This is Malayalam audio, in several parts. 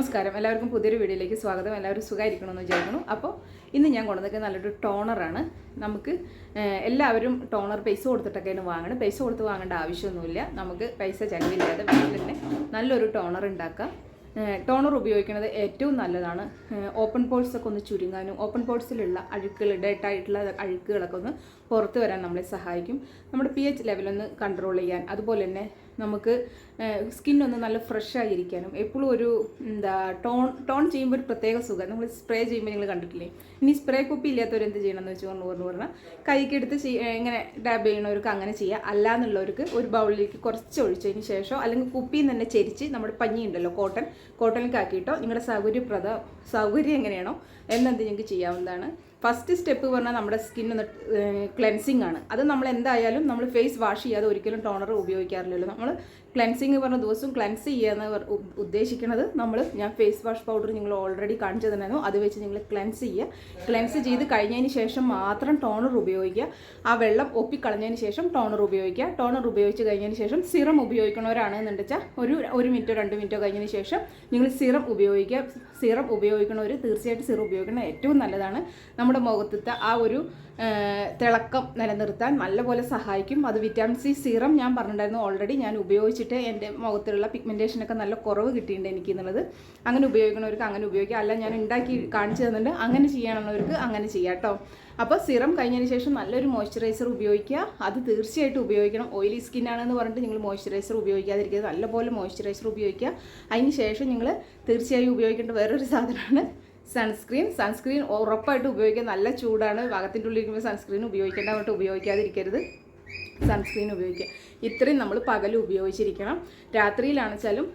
നമസ്കാരം. എല്ലാവർക്കും പുതിയൊരു വീഡിയോയിലേക്ക് സ്വാഗതം. എല്ലാവരും സുഖമായിരിക്കണമെന്ന് വിചാരിക്കുന്നു. അപ്പോൾ ഇന്ന് ഞാൻ കൊണ്ടുവന്നൊക്കെ നല്ലൊരു ടോണറാണ്. നമുക്ക് എല്ലാവരും ടോണർ പൈസ കൊടുത്തിട്ടൊക്കെയാണ് വാങ്ങണം പൈസ കൊടുത്ത് വാങ്ങേണ്ട ആവശ്യമൊന്നുമില്ല. നമുക്ക് പൈസ ചിലവില്ലാതെ വീട്ടിൽ തന്നെ നല്ലൊരു ടോണർ ഉണ്ടാക്കാം. ടോണർ ഉപയോഗിക്കുന്നത് ഏറ്റവും നല്ലതാണ്. ഓപ്പൺ പോർട്സൊക്കെ ഒന്ന് ചുരുങ്ങാനും ഓപ്പൺ പോർട്സിലുള്ള അഴുക്കുകൾ ഡേറ്റ് ആയിട്ടുള്ള അഴുക്കുകളൊക്കെ ഒന്ന് പുറത്ത് വരാൻ നമ്മളെ സഹായിക്കും. നമ്മുടെ പി എച്ച് ലെവലൊന്ന് കൺട്രോൾ ചെയ്യാൻ അതുപോലെ തന്നെ നമുക്ക് സ്കിൻ ഒന്ന് നല്ല ഫ്രഷ് ആയിരിക്കാനും. എപ്പോഴും ഒരു എന്താ ടോൺ ടോൺ ചെയ്യുമ്പോൾ ഒരു പ്രത്യേക സുഖം. നമ്മൾ സ്പ്രേ ചെയ്യുമ്പോൾ നിങ്ങൾ കണ്ടിട്ടില്ലേ? ഇനി സ്പ്രേ കുപ്പി ഇല്ലാത്തവർ എന്ത് ചെയ്യണം എന്ന് വെച്ചാൽ പറഞ്ഞു പറഞ്ഞാൽ കൈക്ക് എടുത്ത് ഇങ്ങനെ ഡാബ് ചെയ്യണവർക്ക് അങ്ങനെ ചെയ്യാം. അല്ലാന്നുള്ളവർക്ക് ഒരു ബൗളിലേക്ക് കുറച്ച് ഒഴിച്ചതിന് ശേഷം അല്ലെങ്കിൽ കുപ്പിയിൽ തന്നെ ചെരിച്ച് നമ്മുടെ പഞ്ഞി ഉണ്ടല്ലോ കോട്ടൺ കോട്ടണിലേക്ക് ആക്കിയിട്ടോ നിങ്ങളുടെ സൗകര്യപ്രദ സൗകര്യം എങ്ങനെയാണോ എന്നെന്ത് നിങ്ങൾക്ക് ചെയ്യാവുന്നതാണ്. ഫസ്റ്റ് സ്റ്റെപ്പ് പറഞ്ഞാൽ നമ്മുടെ സ്കിൻ ഒന്ന് ക്ലെൻസിങ് ആണ്. അത് നമ്മൾ എന്തായാലും നമ്മൾ ഫേസ് വാഷ് ചെയ്യാതെ ഒരിക്കലും ടോണർ ഉപയോഗിക്കാറില്ലല്ലോ. നമ്മൾ ക്ലെൻസിങ് പറഞ്ഞ ദിവസം ക്ലെൻസ് ചെയ്യാന്ന് ഉദ്ദേശിക്കുന്നത് നമ്മൾ ഞാൻ ഫേസ് വാഷ് പൗഡർ നിങ്ങൾ ഓൾറെഡി കാണിച്ചു തന്നായിരുന്നു അത് വെച്ച് നിങ്ങൾ ക്ലെൻസ് ചെയ്യുക. ക്ലെൻസ് ചെയ്ത് കഴിഞ്ഞതിന് ശേഷം മാത്രം ടോണർ ഉപയോഗിക്കുക. ആ വെള്ളം ഒപ്പിക്കളഞ്ഞതിന് ശേഷം ടോണർ ഉപയോഗിക്കുക. ടോണർ ഉപയോഗിച്ച് കഴിഞ്ഞതിന് ശേഷം സിറം ഉപയോഗിക്കണവരാണെന്നുണ്ടെച്ചാൽ ഒരു ഒരു മിനിറ്റോ രണ്ട് മിനിറ്റോ കഴിഞ്ഞതിന് ശേഷം നിങ്ങൾ സിറം ഉപയോഗിക്കുക. സിറം ഉപയോഗിക്കണവർ തീർച്ചയായിട്ടും സിറം ഉപയോഗിക്കുന്നത് ഏറ്റവും നല്ലതാണ്. നമ്മുടെ മുഖത്തത്തെ ആ ഒരു തിളക്കം നിലനിർത്താൻ നല്ലപോലെ സഹായിക്കും. അത് വിറ്റാമിൻ സി സീറം ഞാൻ പറഞ്ഞിട്ടുണ്ടായിരുന്നു ഓൾറെഡി ഞാൻ ഉപയോഗിച്ചിട്ട് എന്റെ മുഖത്തിലുള്ള പിഗ്മെന്റേഷനൊക്കെ നല്ല കുറവ് കിട്ടിയിട്ടുണ്ട് എനിക്ക് എന്നുള്ളത് അങ്ങനെ ഉപയോഗിക്കണവർക്ക് അങ്ങനെ ഉപയോഗിക്കാം. അല്ല ഞാൻ ഉണ്ടാക്കി കാണിച്ചു തന്നിട്ടുണ്ട്. അങ്ങനെ ചെയ്യണമെന്നവർക്ക് അങ്ങനെ ചെയ്യാം കേട്ടോ അപ്പോൾ സിറം കഴിഞ്ഞതിന് ശേഷം നല്ലൊരു മോയ്സ്ചറൈസർ ഉപയോഗിക്കുക. അത് തീർച്ചയായിട്ടും ഉപയോഗിക്കണം. ഓയിലി സ്കിൻ ആണെന്ന് പറഞ്ഞിട്ട് നിങ്ങൾ മോയ്സ്ചറൈസർ ഉപയോഗിക്കാതിരിക്കുക. നല്ലപോലെ മോയ്സ്ചറൈസർ ഉപയോഗിക്കുക. അതിന് ശേഷം നിങ്ങൾ തീർച്ചയായും ഉപയോഗിക്കേണ്ട വേറൊരു സാധനമാണ് സൺസ്ക്രീൻ സൺസ്ക്രീൻ ഉറപ്പായിട്ട് ഉപയോഗിക്കുക നല്ല ചൂടാണ്. ഭാഗത്തിന്റെ ഉള്ളിൽ ഇരിക്കുമ്പോൾ സൺസ്ക്രീൻ ഉപയോഗിക്കേണ്ട അങ്ങോട്ട് ഉപയോഗിക്കാതിരിക്കരുത്. സൺസ്ക്രീൻ ഉപയോഗിക്കുക. ഇത്രയും നമ്മൾ പകൽ ഉപയോഗിച്ചിരിക്കണം. രാത്രിയിലാണെച്ചാലും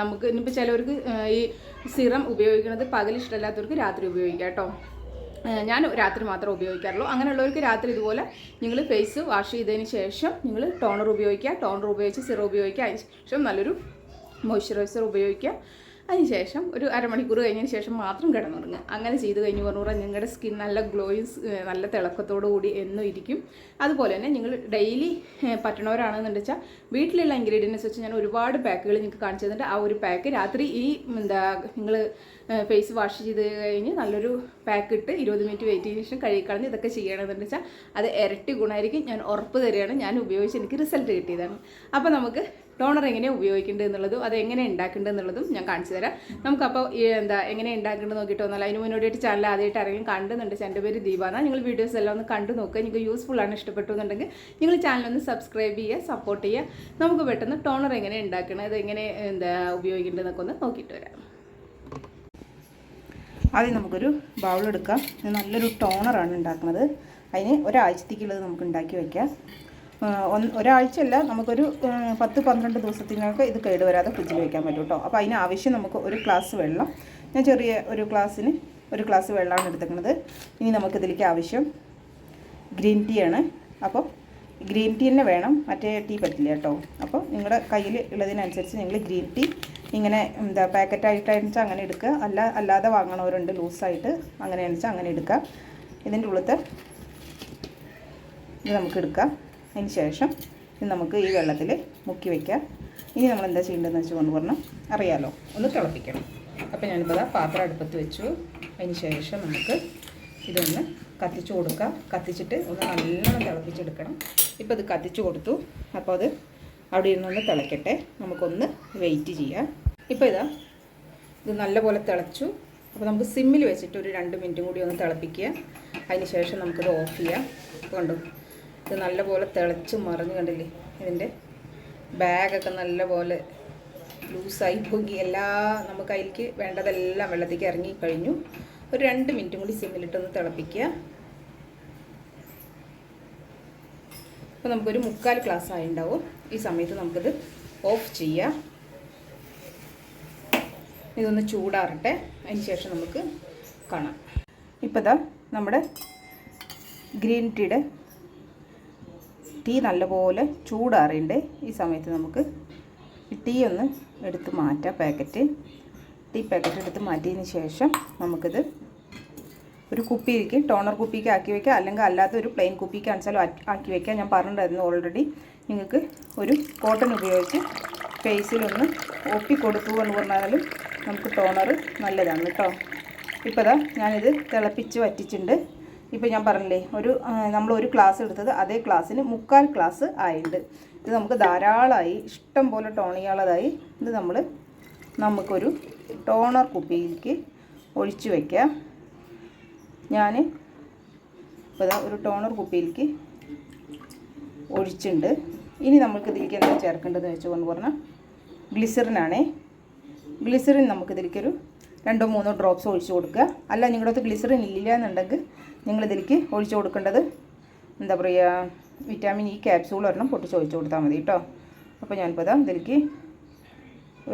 നമുക്ക് ഇനിയിപ്പോൾ ചിലവർക്ക് ഈ സിറം ഉപയോഗിക്കുന്നത് പകൽ ഇഷ്ടമില്ലാത്തവർക്ക് രാത്രി ഉപയോഗിക്കാം കേട്ടോ. ഞാൻ രാത്രി മാത്രമേ ഉപയോഗിക്കാറുള്ളൂ. അങ്ങനെയുള്ളവർക്ക് രാത്രി ഇതുപോലെ നിങ്ങൾ ഫേസ് വാഷ് ചെയ്തതിന് ശേഷം നിങ്ങൾ ടോണർ ഉപയോഗിക്കുക. ടോണർ ഉപയോഗിച്ച് സിറം ഉപയോഗിക്കുക. അതിന് ശേഷം നല്ലൊരു മോയ്സ്ചറൈസർ ഉപയോഗിക്കുക. അതിനുശേഷം ഒരു അരമണിക്കൂർ കഴിഞ്ഞതിന് ശേഷം മാത്രം കിടന്നുറങ്ങുക. അങ്ങനെ ചെയ്ത് കഴിഞ്ഞ് പറഞ്ഞാൽ നിങ്ങളുടെ സ്കിൻ നല്ല ഗ്ലോയിസ് നല്ല തിളക്കത്തോടു കൂടി എന്നും ഇരിക്കും അതുപോലെ തന്നെ നിങ്ങൾ ഡെയിലി പറ്റണവരാണെന്നുണ്ട് വെച്ചാൽ വീട്ടിലുള്ള ഇൻഗ്രീഡിയൻസ് വെച്ച് ഞാൻ ഒരുപാട് പാക്കുകൾ നിങ്ങൾക്ക് കാണിച്ചു തന്നിട്ട് ആ ഒരു പാക്ക് രാത്രി ഈ എന്താ നിങ്ങൾ ഫേസ് വാഷ് ചെയ്ത് കഴിഞ്ഞ് നല്ലൊരു പാക്ക് ഇട്ട് ഇരുപത് മിനിറ്റ് വെയിറ്റ് ചെയ്തതിന് ശേഷം കഴുകിക്കളഞ്ഞ് ഇതൊക്കെ ചെയ്യണമെന്ന് വെച്ചാൽ അത് ഇരട്ടി ഗുണമായിരിക്കും ഞാൻ ഉറപ്പ് തരികയാണ്. ഞാൻ ഉപയോഗിച്ച് എനിക്ക് റിസൾട്ട് കിട്ടിയതാണ്. അപ്പോൾ നമുക്ക് ടോണർ എങ്ങനെ ഉപയോഗിക്കേണ്ടത് എന്നുള്ളതും അത് എങ്ങനെ ഉണ്ടാക്കേണ്ടത് എന്നുള്ളതും ഞാൻ കാണിച്ചു തരാം. നമുക്കപ്പോൾ എന്താ എങ്ങനെ ഉണ്ടാക്കേണ്ടത് നോക്കിയിട്ട് വന്നാൽ അതിന് മുന്നോടിയായിട്ട് ചാനൽ ആദ്യമായിട്ട് ഇറങ്ങി കണ്ടുന്നുണ്ട് എന്റെ പേര് ദീപാന നിങ്ങൾ വീഡിയോസ് എല്ലാം ഒന്ന് കണ്ടു നോക്കുക. നിങ്ങൾക്ക് യൂസ്ഫുൾ ആണ് ഇഷ്ടപ്പെട്ടു എന്നുണ്ടെങ്കിൽ നിങ്ങൾ ചാനൽ ഒന്ന് സബ്സ്ക്രൈബ് ചെയ്യുക സപ്പോർട്ട് ചെയ്യുക. നമുക്ക് പെട്ടെന്ന് ടോണർ എങ്ങനെ ഉണ്ടാക്കണം അത് എങ്ങനെ എന്താ ഉപയോഗിക്കേണ്ടതെന്നൊക്കെ ഒന്ന് നോക്കിയിട്ട് വരാം. ആദ്യം നമുക്കൊരു ബൗളെടുക്കാം നല്ലൊരു ടോണറാണ് ഉണ്ടാക്കുന്നത്. അതിന് ഒരാഴ്ചത്തേക്കുള്ളത് നമുക്ക് ഉണ്ടാക്കി വയ്ക്കാം ഒരാഴ്ചയല്ല നമുക്കൊരു പത്ത് പന്ത്രണ്ട് ദിവസത്തിനൊക്കെ ഇത് കേടുവരാതെ ഫ്രിഡ്ജിൽ വെക്കാൻ പറ്റും കേട്ടോ അപ്പോൾ അതിന് ആവശ്യം നമുക്ക് ഒരു ഗ്ലാസ് വെള്ളം. ഞാൻ ചെറിയ ഒരു ഗ്ലാസ്സിന് ഒരു ഗ്ലാസ് വെള്ളമാണ് എടുത്തേക്കുന്നത് ഇനി നമുക്കിതിലേക്ക് ആവശ്യം ഗ്രീൻ ടീ ആണ്. അപ്പോൾ ഗ്രീൻ ടീ തന്നെ വേണം. മറ്റേ ടീ പറ്റില്ല കേട്ടോ അപ്പോൾ നിങ്ങളുടെ കയ്യിൽ ഉള്ളതിനനുസരിച്ച് നിങ്ങൾ ഗ്രീൻ ടീ ഇങ്ങനെ എന്താ പാക്കറ്റായിട്ടാണെന്ന് അങ്ങനെ എടുക്കുക. അല്ല അല്ലാതെ വാങ്ങണവരുണ്ട് ലൂസായിട്ട് അങ്ങനെയാണെന്ന് വെച്ചാൽ അങ്ങനെ എടുക്കുക. ഇതിന്റെ ഉള്ളത്തെ ഇത് നമുക്ക് എടുക്കാം. അതിന് ശേഷം ഇത് നമുക്ക് ഈ വെള്ളത്തിൽ മുക്കി വയ്ക്കാം ഇനി നമ്മൾ എന്താ ചെയ്യേണ്ടതെന്ന് വെച്ച് കൊണ്ട് പറഞ്ഞാൽ അറിയാലോ. ഒന്ന് തിളപ്പിക്കണം. അപ്പോൾ ഞാനിപ്പോൾ ദാ പാത്രം അടുപ്പത്ത് വെച്ചു. അതിന് ശേഷം നമുക്ക് ഇതൊന്ന് കത്തിച്ചു കൊടുക്കാം. കത്തിച്ചിട്ട് ഒന്ന് നല്ലോണം തിളപ്പിച്ചെടുക്കണം. ഇപ്പോൾ ഇത് കത്തിച്ചു കൊടുത്തു. അപ്പോൾ അത് അവിടെ ഇരുന്നൊന്ന് തിളയ്ക്കട്ടെ നമുക്കൊന്ന് വെയിറ്റ് ചെയ്യാം. ഇപ്പോൾ ഇതാ ഇത് നല്ലപോലെ തിളച്ചു. അപ്പോൾ നമുക്ക് സിമ്മിൽ വെച്ചിട്ട് ഒരു രണ്ട് മിനിറ്റും കൂടി ഒന്ന് തിളപ്പിക്കുക. അതിന് ശേഷം നമുക്കിത് ഓഫ് ചെയ്യാം. കണ്ടു? ഇത് നല്ലപോലെ തിളച്ച് മറിഞ്ഞ് കണ്ടില്ലേ? ഇതിന്റെ ബാഗൊക്കെ നല്ലപോലെ ലൂസായി പൊങ്ങി. എല്ലാ നമുക്ക് അതിലേക്ക് വേണ്ടതെല്ലാം വെള്ളത്തേക്ക് ഇറങ്ങി കഴിഞ്ഞു. ഒരു രണ്ട് മിനിറ്റും കൂടി സിമ്മിലിട്ടൊന്ന് തിളപ്പിക്കുക. അപ്പോൾ നമുക്കൊരു മുക്കാൽ ഗ്ലാസ് ആയിണ്ടാവും. ഈ സമയത്ത് നമുക്കിത് ഓഫ് ചെയ്യാം. ഇതൊന്ന് ചൂടാറട്ടെ. അതിന് ശേഷം നമുക്ക് കാണാം. ഇപ്പോൾ നമ്മുടെ ഗ്രീൻ ടീയുടെ ടീ നല്ലപോലെ ചൂടാറിയുണ്ട് ഈ സമയത്ത് നമുക്ക് ടീ ഒന്ന് എടുത്ത് മാറ്റാം പാക്കറ്റ്. ടീ പാക്കറ്റ് എടുത്ത് മാറ്റിയതിന് ശേഷം നമുക്കിത് ഒരു കുപ്പിയിലേക്ക് ടോണർ കുപ്പിക്ക് ആക്കി വെക്കുക അല്ലെങ്കിൽ അല്ലാത്ത ഒരു പ്ലെയിൻ കുപ്പിക്ക് ആണെച്ചാലും ആക്കി വെക്കുക ഞാൻ പറഞ്ഞിട്ടുണ്ടായിരുന്നു ഓൾറെഡി നിങ്ങൾക്ക് ഒരു കോട്ടൺ ഉപയോഗിച്ച് ഫേസിലൊന്ന് ഒപ്പി കൊടുത്തു എന്ന് പറഞ്ഞാലും നമുക്ക് ടോണർ നല്ലതാണ് കേട്ടോ. ഇപ്പോൾ ഞാനിത് തിളപ്പിച്ച് വറ്റിച്ചിട്ടുണ്ട്. ഇപ്പോൾ ഞാൻ പറഞ്ഞില്ലേ ഒരു നമ്മൾ ഒരു ക്ലാസ് എടുത്തത് അതേ ക്ലാസ്സിന് മുക്കാൽ ക്ലാസ് ആയിട്ടുണ്ട് ഇത് നമുക്ക് ധാരാളമായി ഇഷ്ടം പോലെ ടോണിയാളതായി ഇത് നമ്മൾ നമുക്കൊരു ടോണർ കുപ്പിയിലേക്ക് ഒഴിച്ച് വയ്ക്കാം ഞാൻ ഇപ്പോൾ ഒരു ടോണർ കുപ്പിയിലേക്ക് ഒഴിച്ചിട്ടുണ്ട് ഇനി നമുക്ക് ഇതിലേക്ക് എന്താ ചേർക്കേണ്ടതെന്ന് വെച്ചുകൊണ്ട് പറഞ്ഞാൽ ഗ്ലിസറിനാണേ ഗ്ലിസറിൻ നമുക്കിതിലേക്കൊരു രണ്ടോ മൂന്നോ ഡ്രോപ്സ് ഒഴിച്ചു കൊടുക്കുക. അല്ല നിങ്ങളുടെ അടുത്ത് ഗ്ലിസറിൻ ഇല്ല എന്നുണ്ടെങ്കിൽ നിങ്ങളിതിലേക്ക് ഒഴിച്ചു കൊടുക്കേണ്ടത് എന്താ പറയുക വിറ്റാമിൻ ഇ ക്യാപ്സൂൾ ഒരെണ്ണം പൊട്ടിച്ച് ഒഴിച്ചു കൊടുത്താൽ മതി കേട്ടോ. അപ്പോൾ ഞാനിപ്പോൾ ഇതാ ഇതിലേക്ക്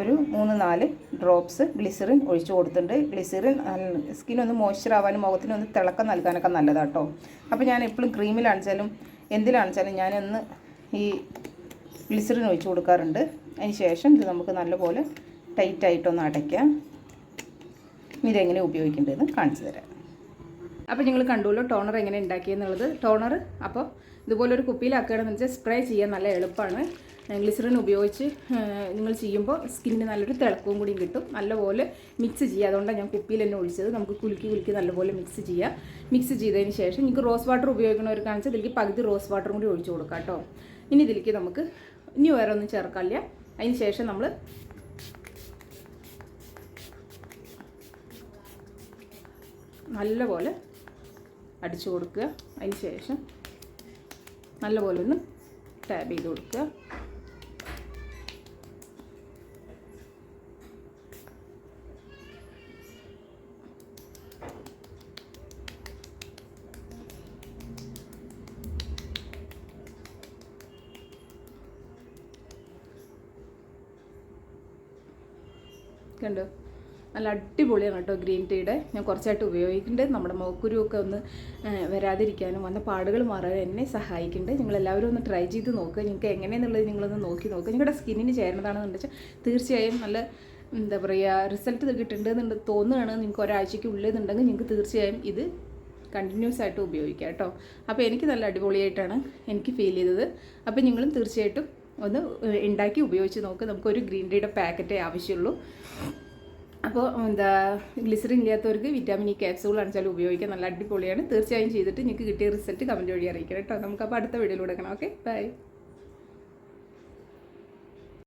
ഒരു മൂന്ന് നാല് ഡ്രോപ്സ് ഗ്ലിസറിൻ ഒഴിച്ചു കൊടുത്തിട്ടുണ്ട്. ഗ്ലിസറിൻ സ്കിന്നൊന്ന് മോയ്സ്ചർ ആവാനും മുഖത്തിന് ഒന്ന് തിളക്കം നൽകാനൊക്കെ നല്ലതാണ് കേട്ടോ. അപ്പോൾ ഞാൻ എപ്പോഴും ക്രീമിലാണിച്ചാലും എന്തിലാണിച്ചാലും ഞാനൊന്ന് ഈ ഗ്ലിസറിൻ ഒഴിച്ചു കൊടുക്കാറുണ്ട്. അതിന് ശേഷം ഇത് നമുക്ക് നല്ലപോലെ ടൈറ്റായിട്ടൊന്ന് അടയ്ക്കാം. ഇതെങ്ങനെ ഉപയോഗിക്കേണ്ടതെന്ന് കാണിച്ചു തരാം. അപ്പോൾ നിങ്ങൾ കണ്ടുല്ലോ ടോണർ എങ്ങനെ ഉണ്ടാക്കിയെന്നുള്ളത്. ടോണർ അപ്പോൾ ഇതുപോലെ ഒരു കുപ്പിയിലാക്കുകയാണെന്ന് വെച്ചാൽ സ്പ്രേ ചെയ്യാൻ നല്ല എളുപ്പമാണ്. ഗ്ലിസറിൻ ഉപയോഗിച്ച് നിങ്ങൾ ചെയ്യുമ്പോൾ സ്കിന്നിന് നല്ലൊരു തിളക്കവും കൂടിയും കിട്ടും. നല്ലപോലെ മിക്സ് ചെയ്യുക. അതുകൊണ്ടാണ് ഞാൻ കുപ്പിയിൽ തന്നെ ഒഴിച്ചത്. നമുക്ക് കുലുക്കി കുലുക്കി നല്ലപോലെ മിക്സ് ചെയ്യുക. മിക്സ് ചെയ്തതിന് ശേഷം നിങ്ങൾക്ക് റോസ് വാട്ടർ ഉപയോഗിക്കുന്നവർക്ക് വെച്ചാൽ ഇതിലേക്ക് പകുതി റോസ് വാട്ടറും കൂടി ഒഴിച്ചു കൊടുക്കാം കേട്ടോ. ഇനി ഇതിലേക്ക് നമുക്ക് ഇനി വേറെ ഒന്നും ചേർക്കാനില്ല. അതിന് ശേഷം നമ്മൾ നല്ലപോലെ അടിച്ചു കൊടുക്കുക. അതിന് ശേഷം നല്ലപോലെ ഒന്ന് ടാബ് ചെയ്ത് കൊടുക്കുക. കണ്ടോ? നല്ല അടിപൊളിയാണ് കേട്ടോ ഗ്രീൻ ടീയുടെ. ഞാൻ കുറച്ചായിട്ട് ഉപയോഗിക്കുന്നുണ്ട്. നമ്മുടെ മുഖക്കുരുവൊക്കെ ഒന്ന് വരാതിരിക്കാനും വന്ന പാടുകൾ മാറാൻ എന്നെ സഹായിക്കുന്നുണ്ട്. നിങ്ങളെല്ലാവരും ഒന്ന് ട്രൈ ചെയ്ത് നോക്കുക നിങ്ങൾക്ക് എങ്ങനെയെന്നുള്ളത് നിങ്ങളൊന്ന് നോക്കി നോക്കുക നിങ്ങളുടെ സ്കിന്നിന് ചേരുന്നതാണെന്ന് വെച്ചാൽ തീർച്ചയായും നല്ല എന്താ പറയുക റിസൾട്ട് കിട്ടുന്നുണ്ട് തോന്നുകയാണ്. നിങ്ങൾക്ക് ഒരാഴ്ചയ്ക്ക് ഉള്ളതെന്നുണ്ടെങ്കിൽ നിങ്ങൾക്ക് തീർച്ചയായും ഇത് കണ്ടിന്യൂസ് ആയിട്ട് ഉപയോഗിക്കാം കേട്ടോ. അപ്പോൾ എനിക്ക് നല്ല അടിപൊളിയായിട്ടാണ് എനിക്ക് ഫീൽ ചെയ്തത്. അപ്പോൾ നിങ്ങളും തീർച്ചയായിട്ടും ഒന്ന് ഉണ്ടാക്കി ഉപയോഗിച്ച് നോക്ക്. നമുക്കൊരു ഗ്രീൻ ടീയുടെ പാക്കറ്റേ ആവശ്യമുള്ളൂ. അപ്പോൾ എന്താ ഗ്ലിസറിൻ ഇല്ലാത്തവർക്ക് വിറ്റാമിൻ ഇ ക്യാപ്സൂൾ ആണെച്ചാലും ഉപയോഗിക്കാൻ നല്ല അടിപൊളിയാണ്. തീർച്ചയായും ചെയ്തിട്ട് നിങ്ങൾക്ക് കിട്ടിയ റിസൾട്ട് കമന്റ് വഴി അറിയിക്കണം കേട്ടോ. നമുക്കപ്പോൾ അടുത്ത വീഡിയോയിൽ കാണാം. Okay bye